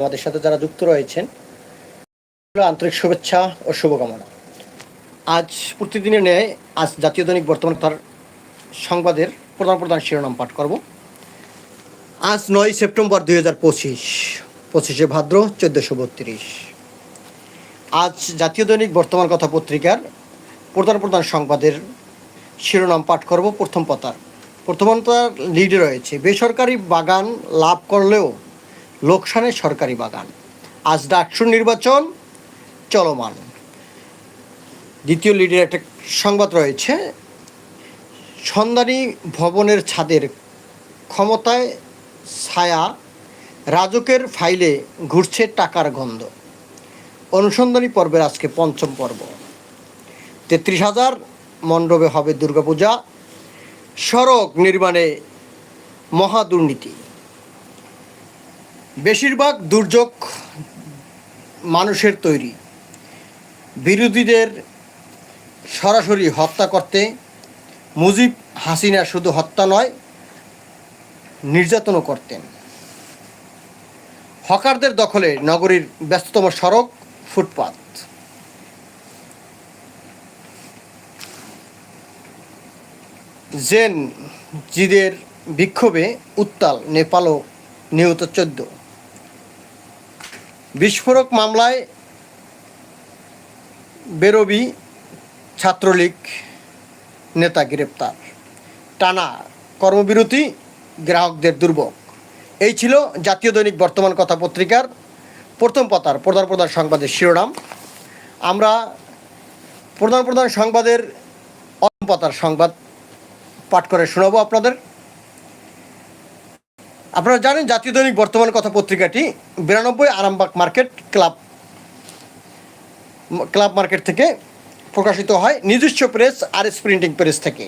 আমাদের সাথে যারা যুক্ত রয়েছেন আন্তরিক শুভেচ্ছা ও শুভকামনা। আজ প্রতিদিনের ন্যায় আজ জাতীয় দৈনিক বর্তমান তার সংবাদের প্রধান প্রধান শিরোনাম পাঠ করব। আজ নয় সেপ্টেম্বর দুই হাজার পঁচিশ, পঁচিশে ভাদ্র চোদ্দোশো বত্রিশ। আজ জাতীয় দৈনিক বর্তমান কথা পত্রিকার প্রধান প্রধান সংবাদের শিরোনাম পাঠ করব প্রথম পাতার। প্রথম পাতার লিডে রয়েছে, বেসরকারি বাগান লাভ করলেও লোকসানের সরকারি বাগান। আজ ডাকসুর নির্বাচন চলমান। দ্বিতীয় লিডের একটা সংবাদ রয়েছে। সন্ধানী ভবনের ছাদের ক্ষমতায় ছায়া রাজকের ফাইলে ঘুরছে টাকার গন্ধ। অনুসন্ধানী পর্বের আজকে পঞ্চম পর্ব। তেত্রিশ হাজার মণ্ডপে হবে দুর্গাপূজা। সড়ক নির্মাণে মহা দুর্নীতি। বেশিরভাগ দুর্যোগ মানুষের তৈরি। বিরোধীদের সরাসরি হত্যা করতে মুজিব হাসিনা শুধু হত্যা নয়, নির্যাতনও করতেন। হকারদের দখলে নগরীর ব্যস্ততম সড়ক, ফুটপাত। জেন জিদের বিক্ষোভে উত্তাল, নেপালও নিহত চোদ্দ। বিস্ফোরক মামলায় বেরবি ছাত্রলীগ নেতা গ্রেপ্তার। টানা কর্মবিরতি, গ্রাহকদের দুর্ভোগ। এই ছিল জাতীয় দৈনিক বর্তমান কথা পত্রিকার প্রথম পাতার প্রধান প্রধান সংবাদের শিরোনাম। আমরা প্রধান প্রধান সংবাদের অন্তিম পাতার সংবাদ পাঠ করে শোনাবো আপনাদের। আপনারা জানেন জাতীয় দৈনিক বর্তমান কথা পত্রিকাটি, বিরানব্বই Arambagh market club club market থেকে প্রকাশিত হয় নিজস্ব press R S printing press থেকে।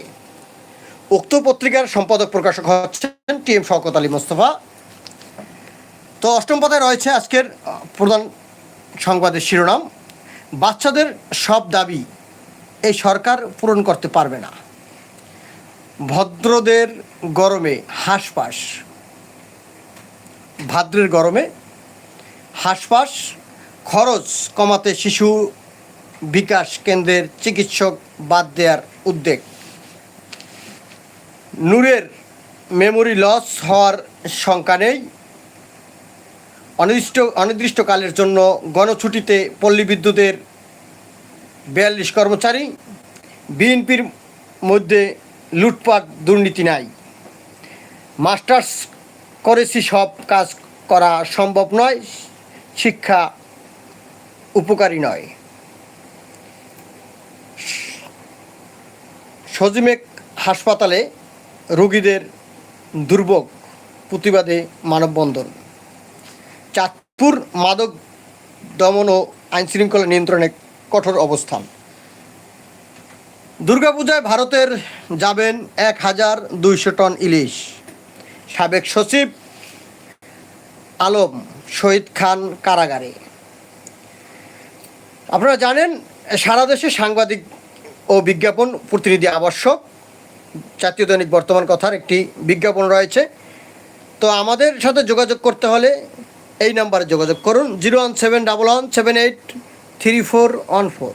উক্ত পত্রিকার সম্পাদক প্রকাশক হচ্ছেন টি এম শওকত আলী মোস্তফা। তো অষ্টম পাতায় রয়েছে আজকের প্রধান সংবাদের শিরোনাম, বাচ্চাদের সব দাবি এই সরকার পূরণ করতে পারবে না। ভদ্রদের গরমে হাঁসপাস ভাদ্রের গরমে হাঁসপাস খরচ কমাতে শিশু বিকাশ কেন্দ্রের চিকিৎসক বাদ দেওয়ার উদ্যোগ। নূরের মেমোরি লস হওয়ার শঙ্কা নেই। অনির্দিষ্ট অনির্দিষ্টকালের জন্য গণছুটিতে পল্লী বিদ্যুতের বিয়াল্লিশ কর্মচারী, বিএনপির মধ্যে লুটপাট দুর্নীতি নাই। মাস্টার্স করেছি সব কাজ করা সম্ভব নয়, শিক্ষা উপকারী নয়। সজিমেক হাসপাতালে রোগীদের দুর্ভোগ প্রতিবাদে মানববন্ধন। চাঁদপুর মাদক দমন ও আইনশৃঙ্খলা নিয়ন্ত্রণে কঠোর অবস্থান। দুর্গাপূজায় ভারতের যাবেন এক হাজার দুইশো টন ইলিশ। সাবেক সচিব আলম শহীদ খান কারাগারে। আপনারা জানেন, সারা দেশে সাংবাদিক ও বিজ্ঞাপন প্রতিনিধি আবশ্যক। জাতীয় দৈনিক বর্তমান কথার একটি বিজ্ঞাপন রয়েছে। তো আমাদের সাথে যোগাযোগ করতে হলে এই নাম্বারে যোগাযোগ করুন, zero one seven double one seven eight three four one four.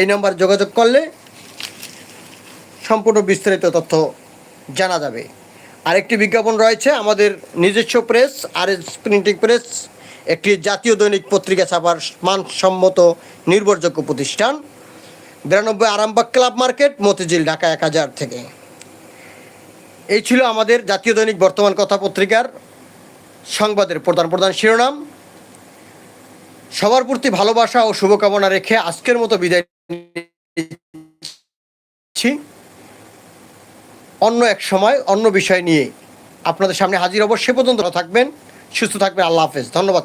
এই নাম্বারে যোগাযোগ করলে সম্পূর্ণ বিস্তারিত তথ্য জানা যাবে। আরেকটি বিজ্ঞাপন রয়েছে, আমাদের নিজস্ব press R S printing press, একটি জাতীয় দৈনিক পত্রিকা ছাপার মানসম্মত নির্ভরযোগ্য প্রতিষ্ঠান, বিরানব্বই আরামবাগ ক্লাব মার্কেট, মতিঝিল, ঢাকা এক হাজার থেকে। এই ছিল আমাদের জাতীয় দৈনিক বর্তমান কথা পত্রিকার সংবাদের প্রধান প্রধান শিরোনাম। সবার প্রতি ভালোবাসা ও শুভকামনা রেখে আজকের মতো বিদায় নিচ্ছি। অন্য এক সময়, অন্য বিষয় নিয়ে। আপনাদের সামনে হাজির অবশ্যই পর্যন্ত থাকবেন, সুস্থ থাকবেন, আল্লাহ হাফেজ। ধন্যবাদ।